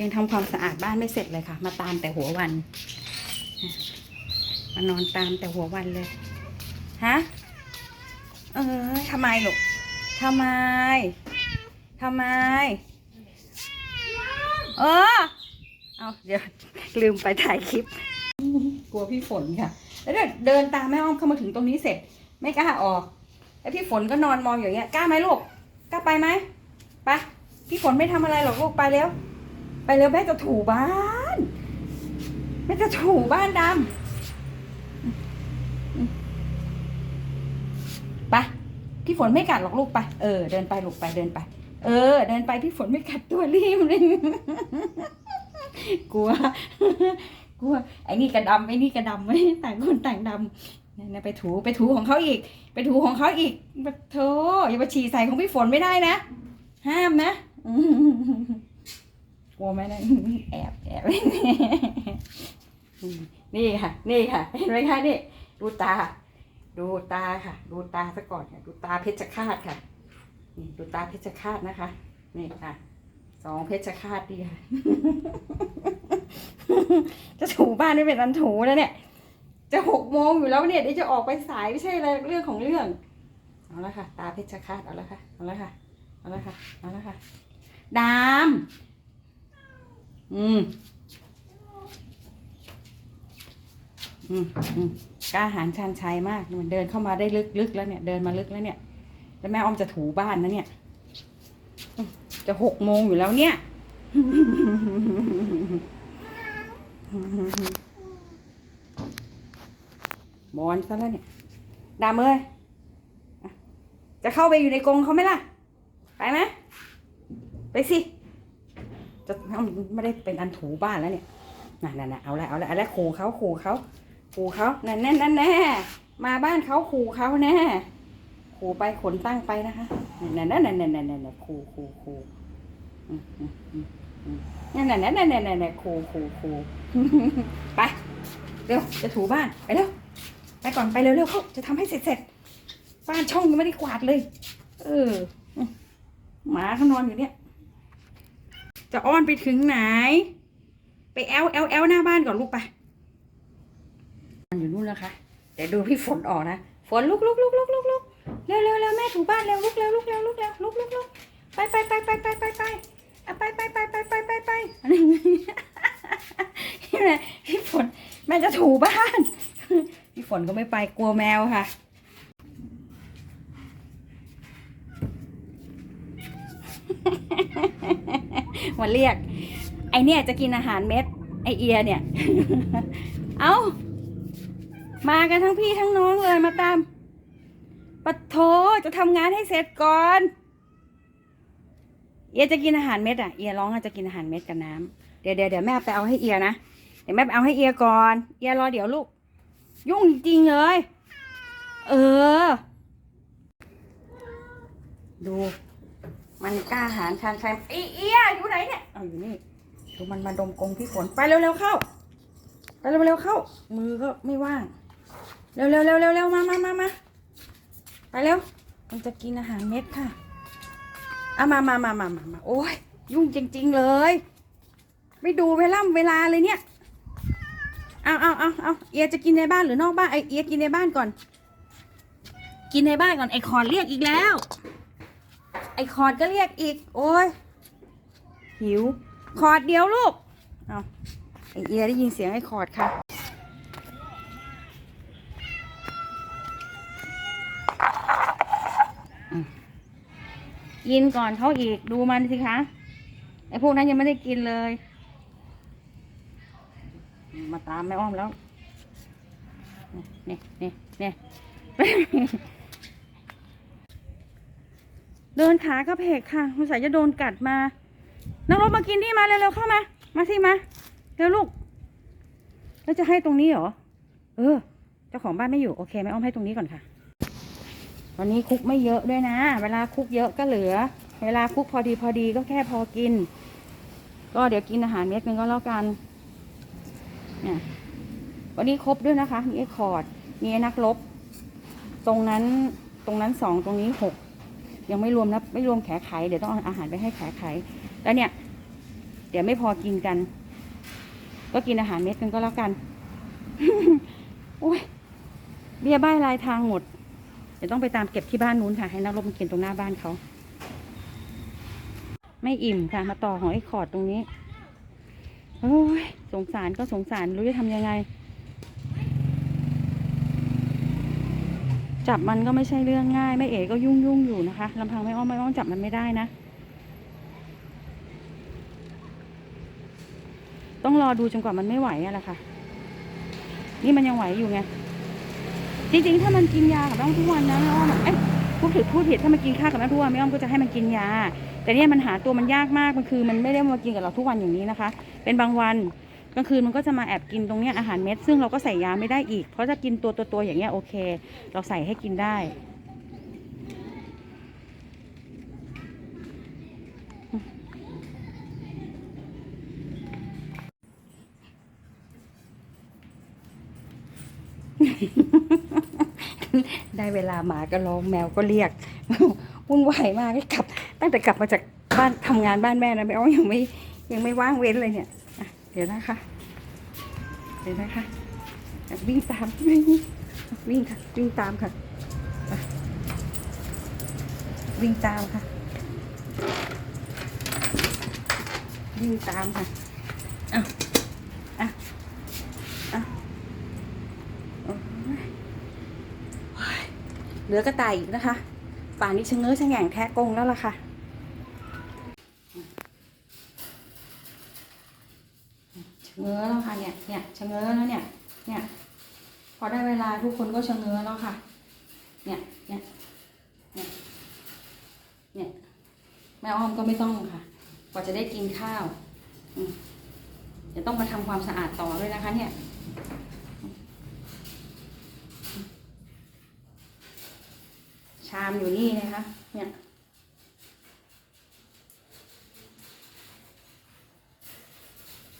ยังทำความสะอาดบ้านไม่เสร็จเลยค่ะ มาตามแต่หัววัน มานอนตามแต่หัววันเลย ฮะ เออทำไมลูกทำไมทำไม เออ เอาเดี๋ยวลืมไปถ่ายคลิป กลัวพี่ฝนค่ะ แล้วเดินเดินตามแม่อ้อมเข้ามาถึงตรงนี้เสร็จ ไม่กล้าออกแล้วพี่ฝนก็นอนมองอย่างเงี้ย กล้าไหมลูก กล้าไปไหม ไป พี่ฝนไม่ทำอะไรหรอกลูกไปเร็ว ไปเร็วแม่จะถูบ้านแม่จะถูบ้านดำไปพี่ฝนไม่กัดหรอกลูกไปเออเดินไปลูกไปเดินไป เออ เดินไปพี่ฝนไม่กัดตัวรีบเลยกลัวกลัวไอ้นี่กระดำไอ้นี่กระดำไม่ต่างคนต่างดำนั่นนะไปถูไปถูของเขาอีก ไปถูของเขาอีกโธ่อย่ามาฉี่ใส่ของพี่ฝนไม่ได้นะ ห้ามนะ กลัวไหมนะแอบแอบนี่ค่ะ นี่ค่ะ เห็นไหมคะนี่ดูตา ดูตาค่ะ ดูตาซะก่อนค่ะดูตาเพชรฆาตค่ะนี่ดูตาเพชรฆาตนะคะ นี่ค่ะสองเพชรฆาตดีค่ะ จะถูบ้านไม่เป็นอันถูแล้วเนี่ย จะหกโมงอยู่แล้วเนี่ยเดี๋ยวจะออกไปสายไม่ใช่อะไรเรื่องของเรื่อง เอาละค่ะ ตาเพชรฆาตเอาละค่ะ เอาละค่ะ เอาละค่ะ เอาละค่ะ ดาม อืม อืมอืมกล้าหาญชันชัยมากมันเดินเข้ามาได้ลึกลึกแล้วเนี่ย เดินมาลึกแล้วเนี่ย แล้วแม่อ้อมจะถูบ้านนะเนี่ย จะหกโมงอยู่แล้วเนี่ยบอนซะแล้วเนี่ย ดามเอ้ย จะเข้าไปอยู่ในกรงเขาไหมล่ะ ไปไหมไปสิ จะไม่ได้เป็นอันถูบ้านแล้วเนี่ยน่ะน่ะน่ะเอาละเอาละเอาละขู่เขาขู่เขาขู่เขานั่นแน่นั่นแน่มาบ้านเขาขู่เขาแน่ขู่ไปขนตั้งไปนะคะนั่นนั่นนั่นนั่นนั่นนั่นนั่นขู่ขู่ขู่นั่นนั่นนั่นนั่นนั่นนั่นขู่ขู่ขู่ไปเร็วจะถูบ้านไปเร็วไปก่อนไปเร็วเร็วเขาจะทำให้เสร็จเสร็จบ้านช่องยังไม่ได้กวาดเลย เออหมาเขานอนอยู่เนี่ย จะอ้อนไปถึงไหน ไปแอลแอลแอลหน้าบ้านก่อนลูกไปนอนอยู่นู่นแล้วค่ะเดี๋ยวดูพี่ฝนออกนะ ฝนลุกลุกลุกลุกลุกลุกเร็วเร็วเร็วแม่ถูบ้านเร็วลุกเร็วลุกเร็วลุกเร็วลุกลุกลุกไปไปไปไปไปไปไปอะไปไปไปไปไปไปไปนี่แหละพี่ฝนแม่จะถูบ้าน พี่ฝนก็ไม่ไปกลัวแมวค่ะ มาเรียก ไอเนี่ยจะกินอาหารเม็ด ไอเอียเนี่ย เอามากันทั้งพี่ทั้งน้องเลยมาตามปะโถจะทำงานให้เสร็จก่อน เอียจะกินอาหารเม็ดอะ เอียร้องจะกินอาหารเม็ดกับน้ำเดี๋ยวเดี๋ยวเดี๋ยวแม่ไปเอาให้เอียนะ เดี๋ยวแม่ไปเอาให้เอียก่อน เอียรอเดี๋ยวลูก ยุ่งจริงเลย เออ ดู มันกล้าหาญชาญชัยไอเอียอยู่ไหนเนี่ยเอาอยู่นี่ดูมันมาดมกงพี่ฝนไปเร็วๆเข้าไปเร็วๆเข้า มือก็ไม่ว่าง เร็วๆเร็วๆเร็วๆมามามามาไปเร็วมันจะกินอาหารเม็ดค่ะเอามามามามามามาโอ้ยยุ่งจริง ๆเลย ไม่ดูเวลาเวลาเลยเนี่ยเอาเอาเอาเอาเอียจะกินในบ้านหรือนอกบ้านไอเอียกินในบ้านก่อน กินในบ้านก่อนไอคอนเรียกอีกแล้ว ไอ้คอร์ดก็เรียกอีก โอ้ยหิว คอร์ดเดียวลูก เอาไอเอียได้ยินเสียงไอ้คอร์ดค่ะ กินก่อนเขาอีกดูมันสิคะ ไอ้พวกนั้นยังไม่ได้กินเลย มาตามแม่อ้อมแล้ว นี่นี่นี่ เดินขากระเพกค่ะสงสัยจะโดนกัดมานักรบมากินที่มาเร็วๆเข้ามา มาที่มาเร็วลูก แล้วจะให้ตรงนี้เหรอ เออ เจ้าของบ้านไม่อยู่โอเคแม่อ้อมให้ตรงนี้ก่อนค่ะ วันนี้คุกไม่เยอะด้วยนะ เวลาคุกเยอะก็เหลือ เวลาคุกพอดีพอดีก็แค่พอกิน ก็เดี๋ยวกินอาหารเม็ดนึงก็แล้วกันเนี่ยวันนี้ครบด้วยนะคะ มีไอ้คอร์ด มีไอ้นักรบตรงนั้น ตรงนั้นสอง ตรงนี้หก ยังไม่รวมนะไม่รวมแขไขเดี๋ยวต้องเอาอาหารไปให้แขไขแล้วเนี่ย เดี๋ยวไม่พอกินกัน ก็กินอาหารเม็ดกันก็แล้วกันโอ้ยเบี้ยบ้ายลายทางหมด เดี๋ยวต้องไปตามเก็บที่บ้านนู้นค่ะ ให้นักรบมันกินตรงหน้าบ้านเขาไม่อิ่มค่ะ มาต่อของไอ้ขอดตรงนี้โอ้ยสงสารก็สงสารรู้จะทำยังไง จับมันก็ไม่ใช่เรื่องง่ายแม่เอ๋ก็ยุ่งยุ่งอยู่นะคะลำพังไม่อ้อมไม่อ้อมจับมันไม่ได้นะ ต้องรอดูจนกว่ามันไม่ไหวอะแหละค่ะ นี่มันยังไหวอยู่ไง จริงๆ ถ้ามันกินยากับแม่อ้อมทุกวันนะแม่อ้อมเอ้ยพูดผิดพูดผิดถ้ามันกินข้าวกับแม่ทุกวันแม่อ้อมก็จะให้มันกินยา แต่เนี่ยมันหาตัวมันยากมากมันคือ มันไม่ได้มากินกับเราทุกวันอย่างนี้นะคะ เป็นบางวัน กลางคืนมันก็จะมาแอบกินตรงเนี้ยอาหารเม็ด ซึ่งเราก็ใส่ยาไม่ได้อีก เพราะถ้ากินตัวตัวตัวอย่างเงี้ยโอเค เราใส่ให้กินได้ได้เวลาหมาก็ร้องแมวก็เรียกวุ่นวายมากกลับ ตั้งแต่กลับมาจากบ้านทำงานบ้านแม่นะแม่อ้อยังไม่ยังไม่ว่างเว้นเลยเนี่ย ดี๋ยวนะคะ เดี๋ยวนะคะ วิ่งตามวิ่งวิ่งค่ะ วิ่งตามค่ะ วิ่งตามค่ะ วิ่งตามค่ะเอาอะอะโอ้ยโอ้ยเหลือกระต่ายอีกนะคะ ป่านนี้ชะเง้อชะแง่งแทะกงแล้วล่ะค่ะ ชะเง้อแล้วค่ะเนี่ยเนี่ยชะเง้อแล้วเนี่ยเนี่ยพอได้เวลาทุกคนก็ชะเง้อแล้วค่ะ เนี่ยเนี่ยเนี่ยเนี่ยแม่อ้อมก็ไม่ต้องค่ะ กว่าจะได้กินข้าวอืมเดี๋ยวต้องมาทำความสะอาดต่อด้วยนะคะเนี่ยชามอยู่นี่นะคะเนี่ย